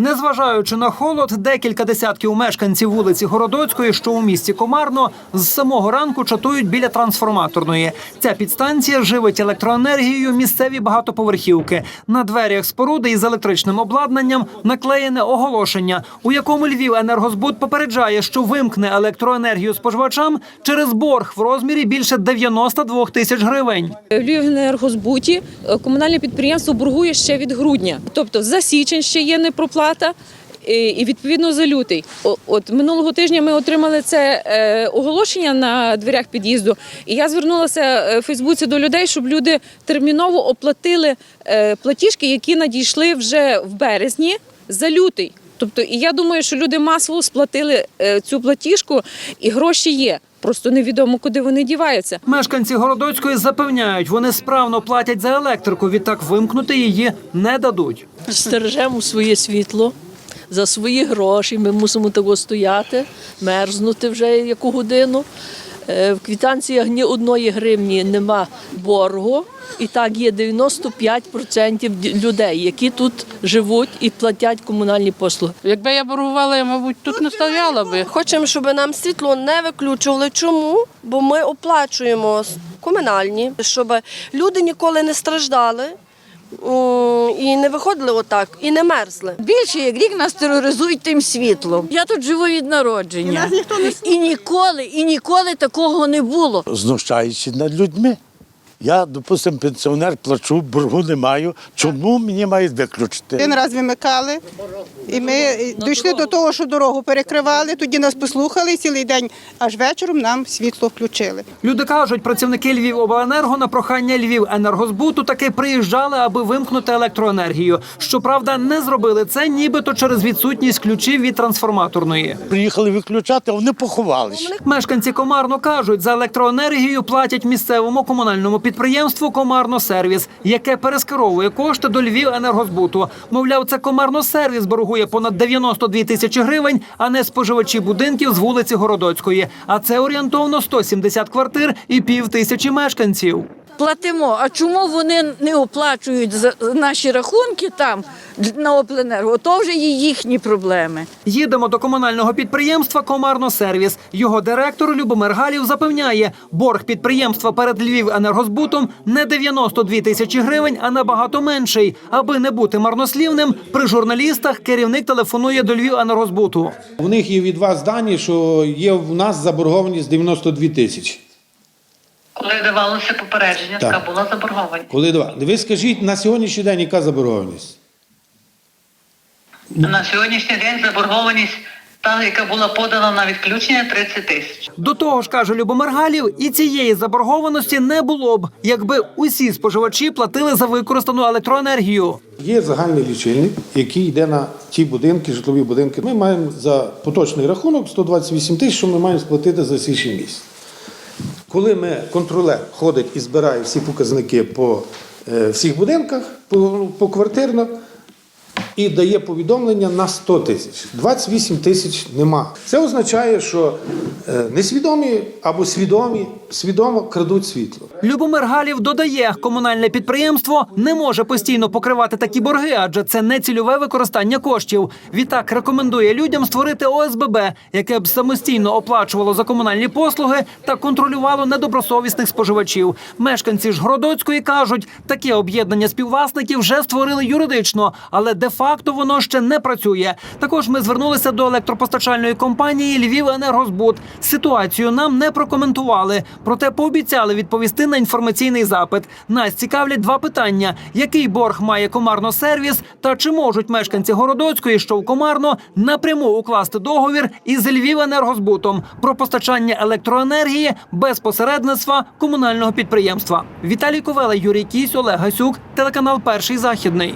Незважаючи на холод, декілька десятків мешканців вулиці Городоцької, що у місті Комарно, з самого ранку чатують біля трансформаторної. Ця підстанція живить електроенергією місцеві багатоповерхівки. На дверях споруди із електричним обладнанням наклеєне оголошення, у якому Львів енергозбуд попереджає, що вимкне електроенергію споживачам через борг в розмірі більше 92 тисяч гривень. В Львівенергозбуті е, комунальне підприємство боргує ще від грудня. Тобто за січень ще є непроплата. Е, І відповідно за лютий. От минулого тижня ми отримали це е, оголошення на дверях під'їзду. І я звернулася е, в Фейсбуці до людей, щоб люди терміново оплатили е, платіжки, які надійшли вже в березні за лютий. Тобто, і я думаю, що люди масово сплатили е, цю платіжку, і гроші є. Просто невідомо, куди вони діваються. Мешканці Городоцької запевняють, вони справно платять за електрику, відтак вимкнути її не дадуть. стережемо своє світло за свої гроші. Ми мусимо того стояти, мерзнути вже яку годину. Е, В квітанціях ні одної гривні нема боргу. І так є 95% людей, які тут живуть і платять комунальні послуги. Якби я боргувала, я, мабуть, тут не стояла би. Хочемо, щоб нам світло не виключували. Чому? Бо ми оплачуємо комунальні, щоб люди ніколи не страждали і не виходили отак, і не мерзли. Більше як рік нас тероризують тим світлом. Я тут живу від народження. І ніколи, і ніколи такого не було. знущаються над людьми. Я, допустимо, пенсіонер плачу, боргу не маю. Чому мені мають виключити? Один раз вимикали, і ми дійшли до того, що дорогу перекривали. Тоді нас послухали цілий день, аж вечором нам світло включили. Люди кажуть, працівники Львівобленерго на прохання Львів енергозбуту таки приїжджали, аби вимкнути електроенергію. Щоправда, не зробили це, нібито через відсутність ключів від трансформаторної. Приїхали виключати, а вони поховалися. Мешканці Комарно кажуть, за електроенергію платять місцевому комунальному підприємству Комарно-сервіс, яке перескеровує кошти до Львів енергозбуту. Мовляв, це Комарно-сервіс боргує понад 92 тисячі гривень, а не споживачі будинків з вулиці Городоцької. А це орієнтовно 170 квартир і пів тисячі мешканців. Платимо. А чому вони не оплачують за наші рахунки там на обленерго? То вже є їхні проблеми. Їдемо до комунального підприємства Комарно-сервіс. Його директор Любомир Галів запевняє, борг підприємства перед Львів енергозбутом не 92 тисячі гривень, а набагато менший. Аби не бути марнослівним, при журналістах керівник телефонує до Львів енергозбуту. У них є від вас дані, що є в нас заборгованість 92 тисячі. Коли давалося попередження, Так. така була заборгованість. Коли два. Ви скажіть на сьогоднішній день, яка заборгованість? На сьогоднішній день заборгованість, та, яка була подана на відключення, 30 тисяч. До того ж, каже Любомир Галів, і цієї заборгованості не було б, якби усі споживачі платили за використану електроенергію. Є загальний лічильник, який йде на ті будинки, житлові будинки. Ми маємо за поточний рахунок 128 тисяч, що ми маємо сплатити за січень місяць. Коли ми контролер ходить і збирає всі показники по е, всіх будинках, по, по квартирно, і дає повідомлення на 100 тисяч. 28 тисяч нема. Це означає, що е, несвідомі або свідомі свідомо крадуть світло. Любомир Галів додає, комунальне підприємство не може постійно покривати такі борги, адже це не цільове використання коштів. Відтак рекомендує людям створити ОСББ, яке б самостійно оплачувало за комунальні послуги та контролювало недобросовісних споживачів. Мешканці ж Гродоцької кажуть, таке об'єднання співвласників вже створили юридично, але де-факто воно ще не працює. Також ми звернулися до електропостачальної компанії Львів Енергозбуд. Ситуацію нам не прокоментували, проте пообіцяли відповісти на інформаційний запит. Нас цікавлять два питання: який борг має комарно сервіс, та чи можуть мешканці Городоцької, що в Комарно, напряму укласти договір із Львів Енергозбутом про постачання електроенергії без посередництва комунального підприємства. Віталій Ковела, Юрій Кісь, Олег Гасюк, телеканал Перший західний.